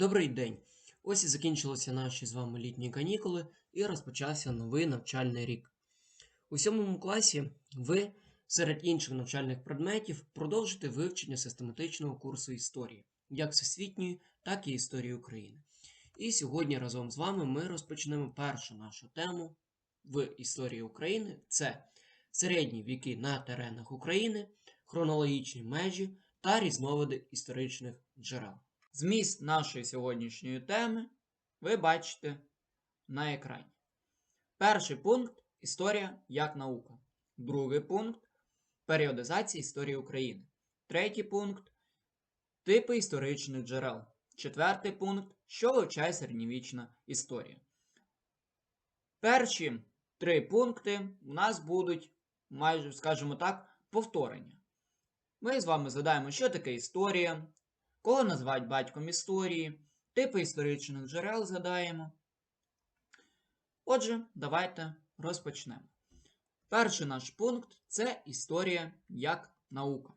Добрий день! Ось і закінчилися наші з вами літні канікули і розпочався новий навчальний рік. У сьомому класі ви серед інших навчальних предметів продовжите вивчення систематичного курсу історії, як всесвітньої, так і історії України. І сьогодні разом з вами ми розпочнемо першу нашу тему в історії України це середні віки на теренах України, хронологічні межі та різновиди історичних джерел. Зміст нашої сьогоднішньої теми ви бачите на екрані. Перший пункт історія як наука. Другий пункт періодизація історії України. Третій пункт типи історичних джерел. Четвертий пункт що вивчає середньовічна історія. Перші три пункти у нас будуть майже, скажімо так, повторення. Ми з вами згадаємо, що таке історія, кого називають батьком історії, типи історичних джерел згадаємо. Отже, давайте розпочнемо. Перший наш пункт це історія як наука.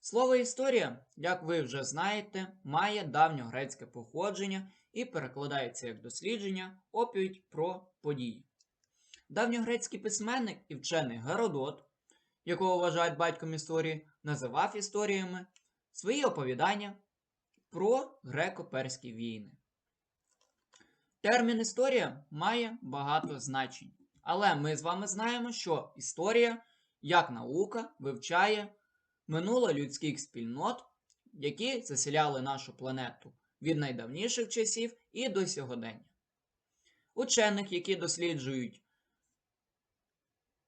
Слово історія, як ви вже знаєте, має давньогрецьке походження і перекладається як дослідження, оповідь про події. Давньогрецький письменник і вчений Геродот, якого вважають батьком історії, називав історіями свої оповідання про греко-перські війни. Термін історія має багато значень, але ми з вами знаємо, що історія як наука вивчає минуло людських спільнот, які заселяли нашу планету від найдавніших часів і до сьогодення. Учених, які досліджують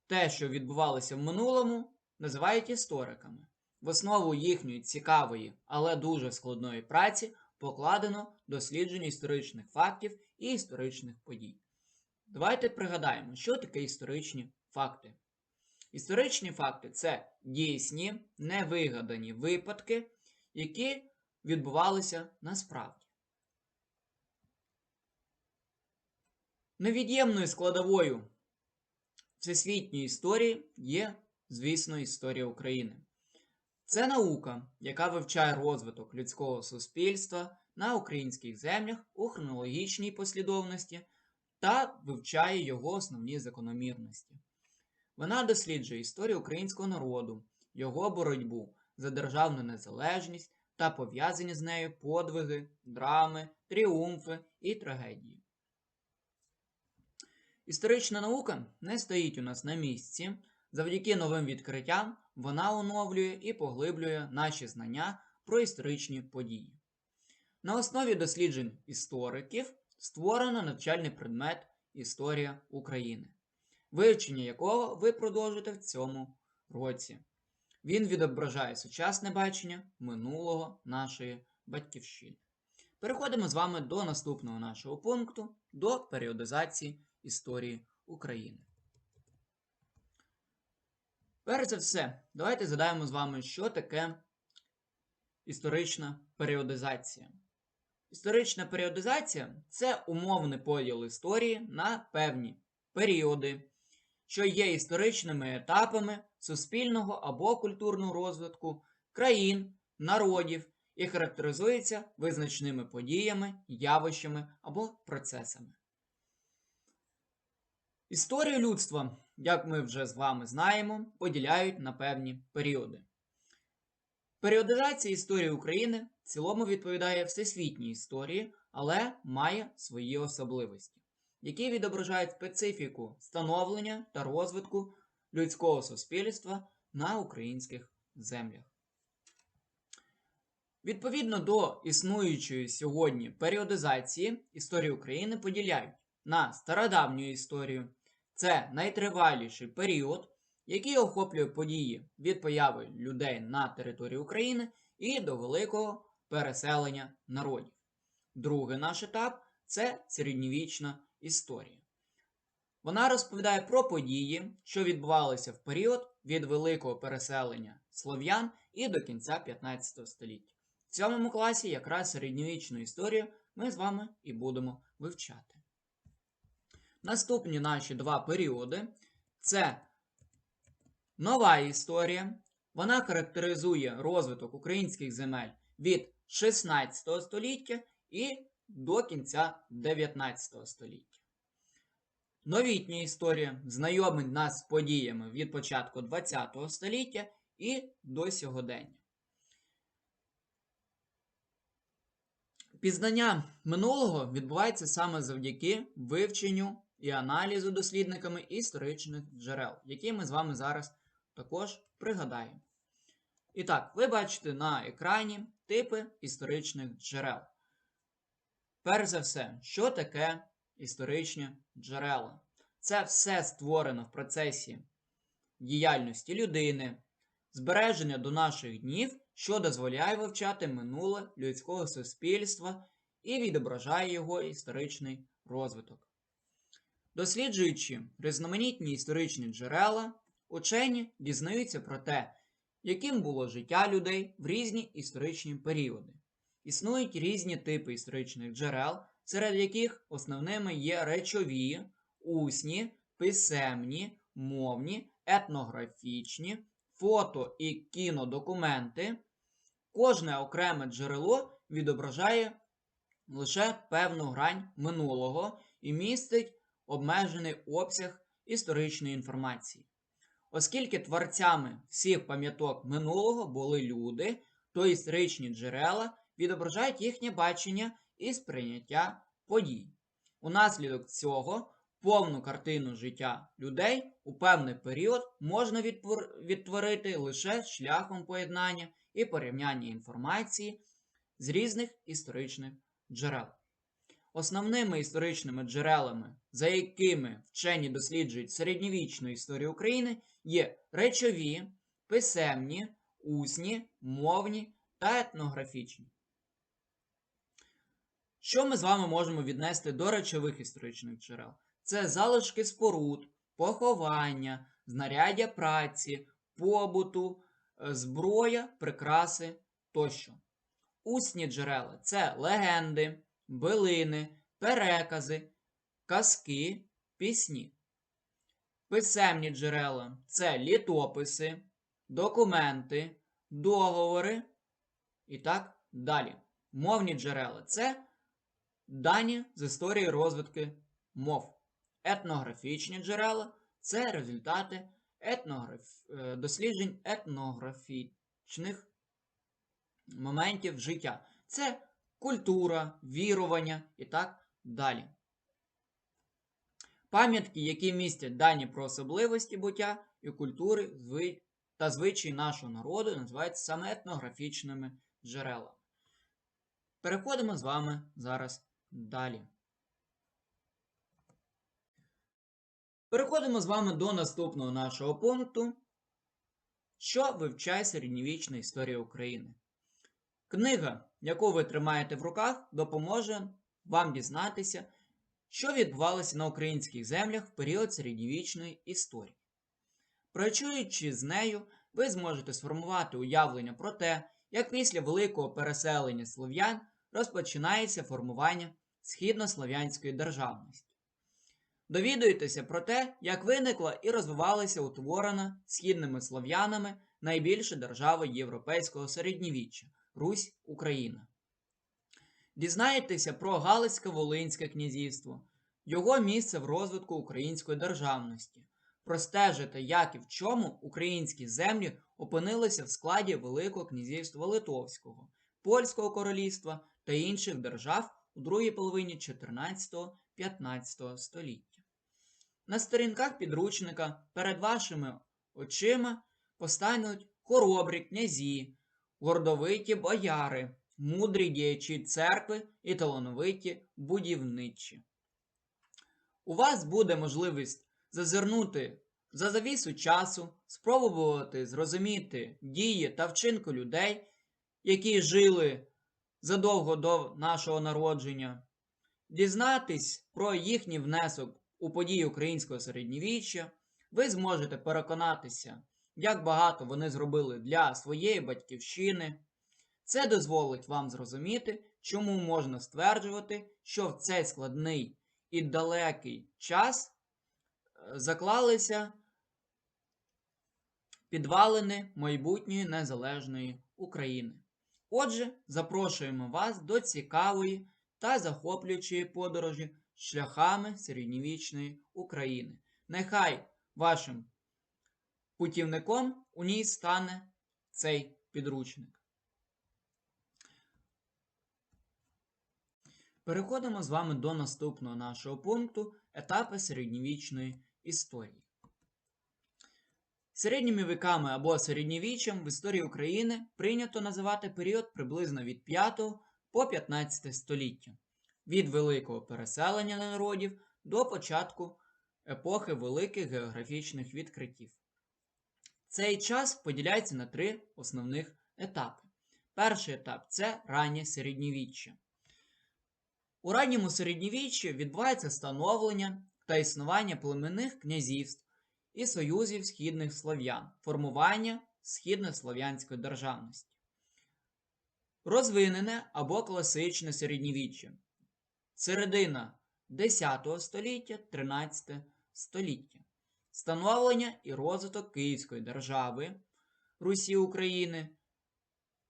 те, що відбувалося в минулому, називають істориками. В основу їхньої цікавої, але дуже складної праці покладено дослідження історичних фактів і історичних подій. Давайте пригадаємо, що таке історичні факти. Історичні факти це дійсні, невигадані випадки, які відбувалися насправді. Невід'ємною складовою всесвітньої історії є, звісно, історія України. Це наука, яка вивчає розвиток людського суспільства на українських землях у хронологічній послідовності та вивчає його основні закономірності. Вона досліджує історію українського народу, його боротьбу за державну незалежність та пов'язані з нею подвиги, драми, тріумфи і трагедії. Історична наука не стоїть у нас на місці. Завдяки новим відкриттям вона оновлює і поглиблює наші знання про історичні події. На основі досліджень істориків створено навчальний предмет Історія України, вивчення якого ви продовжите в цьому році. Він відображає сучасне бачення минулого нашої батьківщини. Переходимо з вами до наступного нашого пункту до періодизації історії України. Перш за все, давайте згадаємо з вами, що таке історична періодизація. Історична періодизація це умовний поділ історії на певні періоди, що є історичними етапами суспільного або культурного розвитку країн, народів і характеризується визначними подіями, явищами або процесами. Історію людства, як ми вже з вами знаємо, поділяють на певні періоди. Періодизація історії України в цілому відповідає всесвітній історії, але має свої особливості, які відображають специфіку становлення та розвитку людського суспільства на українських землях. Відповідно до існуючої сьогодні періодизації історії України поділяють на стародавню історію. Це найтриваліший період, який охоплює події від появи людей на території України і до великого переселення народів. Другий наш етап це середньовічна історія. Вона розповідає про події, що відбувалися в період від великого переселення слов'ян і до кінця 15 століття. В цьому класі якраз середньовічну історію ми з вами і будемо вивчати. Наступні наші два періоди це нова історія. Вона характеризує розвиток українських земель від 16 століття і до кінця 19 століття. Новітня історія знайомить нас з подіями від початку 20 століття і до сьогодення. Пізнання минулого відбувається саме завдяки вивченню і аналізу дослідниками історичних джерел, які ми з вами зараз також пригадаємо. І так, ви бачите на екрані типи історичних джерел. Перш за все, що таке історичні джерела? Це все створено в процесі діяльності людини, збереження до наших днів, що дозволяє вивчати минуле людського суспільства і відображає його історичний розвиток. Досліджуючи різноманітні історичні джерела, учені дізнаються про те, яким було життя людей в різні історичні періоди. Існують різні типи історичних джерел, серед яких основними є речові, усні, писемні, мовні, етнографічні, фото і кінодокументи. Кожне окреме джерело відображає лише певну грань минулого і містить обмежений обсяг історичної інформації. Оскільки творцями всіх пам'яток минулого були люди, то історичні джерела відображають їхнє бачення і сприйняття подій. Унаслідок цього повну картину життя людей у певний період можна відтворити лише шляхом поєднання і порівняння інформації з різних історичних джерел. Основними історичними джерелами, за якими вчені досліджують середньовічну історію України, є речові, писемні, усні, мовні та етнографічні. Що ми з вами можемо віднести до речових історичних джерел? Це залишки споруд, поховання, знаряддя праці, побуту, е, зброя, прикраси тощо. Усні джерела це легенди, билини, перекази, казки, пісні. Писемні джерела це літописи, документи, договори і так далі. Мовні джерела це дані з історії розвитку мов. Етнографічні джерела це результати етнограф... Е, досліджень етнографічних моментів життя. Це культура, вірування і так далі. Пам'ятки, які містять дані про особливості буття і культури та звичаї нашого народу, називаються саме етнографічними джерелами. Переходимо з вами зараз далі. Переходимо з вами до наступного нашого пункту, що вивчає середньовічна історія України. Книга, яку ви тримаєте в руках, допоможе вам дізнатися, що відбувалося на українських землях в період середньовічної історії. Працюючи з нею, ви зможете сформувати уявлення про те, як після великого переселення слов'ян розпочинається формування східнослов'янської державності. Довідуєтеся про те, як виникла і розвивалася утворена східними слов'янами найбільша держава європейського середньовіччя Русь Україна. Дізнаєтеся про Галицьке Волинське князівство, його місце в розвитку української державності, простежите, як і в чому українські землі опинилися в складі Великого князівства Литовського, Польського королівства та інших держав у другій половині 14-15 століття. На сторінках підручника перед вашими очима постануть хоробрі князі, гордовиті бояри, мудрі діячі церкви і талановиті будівничі. У вас буде можливість зазирнути за завісу часу, спробувати зрозуміти дії та вчинку людей, які жили задовго до нашого народження, дізнатись про їхній внесок у події українського середньовіччя, ви зможете переконатися, як багато вони зробили для своєї батьківщини. Це дозволить вам зрозуміти, чому можна стверджувати, що в цей складний і далекий час е, заклалися підвалини майбутньої незалежної України. Отже, запрошуємо вас до цікавої та захоплюючої подорожі шляхами середньовічної України. Нехай вашим путівником у ній стане цей підручник. Переходимо з вами до наступного нашого пункту етапи середньовічної історії. Середніми віками або середньовіччям в історії України прийнято називати період приблизно від 5 по 15 століття, від великого переселення народів до початку епохи великих географічних відкриттів. Цей час поділяється на три основних етапи. Перший етап це раннє середньовіччя. У ранньому середньовіччі відбувається становлення та існування племенних князівств і союзів східних слов'ян, формування східнослов'янської державності. Розвинене або класичне середньовіччя. Середина 10 століття 13 століття. Становлення і розвиток Київської держави Русі України,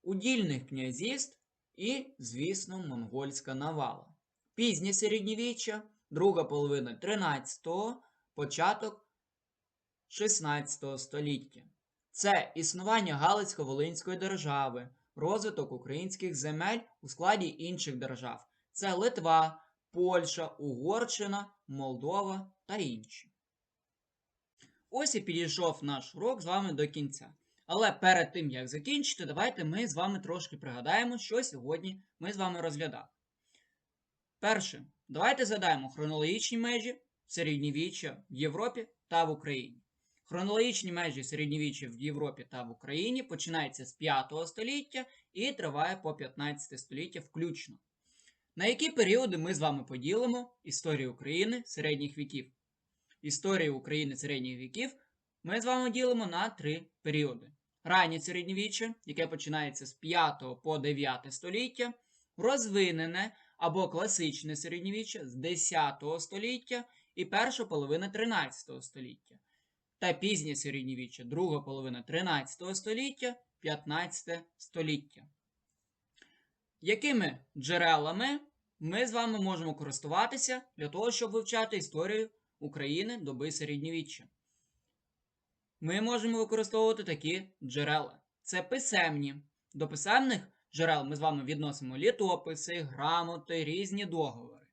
удільних князівств і, звісно, монгольська навала. Пізнє середньовіччя, друга половина 13-го, початок 16 століття. Це існування Галицько-Волинської держави, розвиток українських земель у складі інших держав. Це Литва, Польща, Угорщина, Молдова та інші. Ось і підійшов наш урок з вами до кінця. Але перед тим, як закінчити, давайте ми з вами трошки пригадаємо, що сьогодні ми з вами розглядали. Перше, давайте згадаємо хронологічні межі середньовіччя в Європі та в Україні. Хронологічні межі середньовіччя в Європі та в Україні починаються з 5 століття і триває по 15 століття включно. На які періоди ми з вами поділимо історію України середніх віків? Історію України середніх віків ми з вами ділимо на три періоди: раннє середньовіччя, яке починається з 5 по 9 століття, розвинене або класичне середньовіччя з 10 століття і перша половина 13 століття, та пізнє середньовіччя, друга половина 13 століття, 15 століття. Якими джерелами ми з вами можемо користуватися для того, щоб вивчати історію України доби середньовіччя? Ми можемо використовувати такі джерела. Це писемні. До писемних джерел ми з вами відносимо літописи, грамоти, різні договори.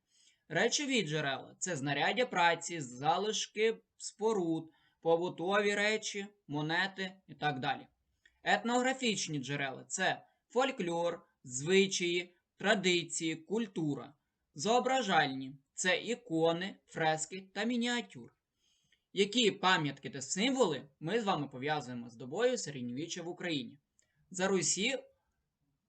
Речові джерела це знаряддя праці, залишки споруд, побутові речі, монети і так далі. Етнографічні джерела це фольклор, звичаї, традиції, культура. Зображальні це ікони, фрески та мініатюри. Які пам'ятки та символи ми з вами пов'язуємо з добою середньовіччя в Україні? За Русі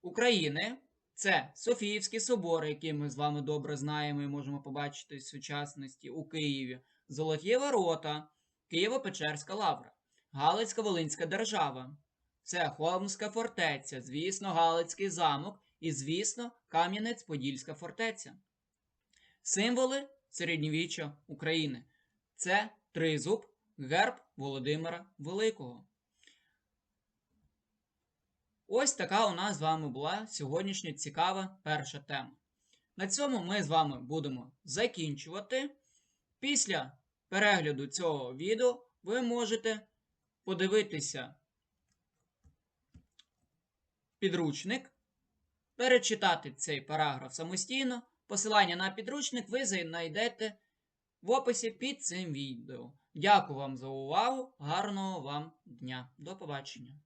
України це Софіївський собор, який ми з вами добре знаємо і можемо побачити в сучасності у Києві, Золоті ворота, Києво-Печерська лавра, Галицька Волинська держава, це Холмська фортеця, звісно, Галицький замок і, звісно, Кам'янець-Подільська фортеця. Символи середньовіччя України це тризуб, герб Володимира Великого. Ось така у нас з вами була сьогоднішня цікава перша тема. На цьому ми з вами будемо закінчувати. Після перегляду цього відео ви можете подивитися підручник, перечитати цей параграф самостійно. Посилання на підручник ви знайдете в описі під цим відео. Дякую вам за увагу. Гарного вам дня. До побачення!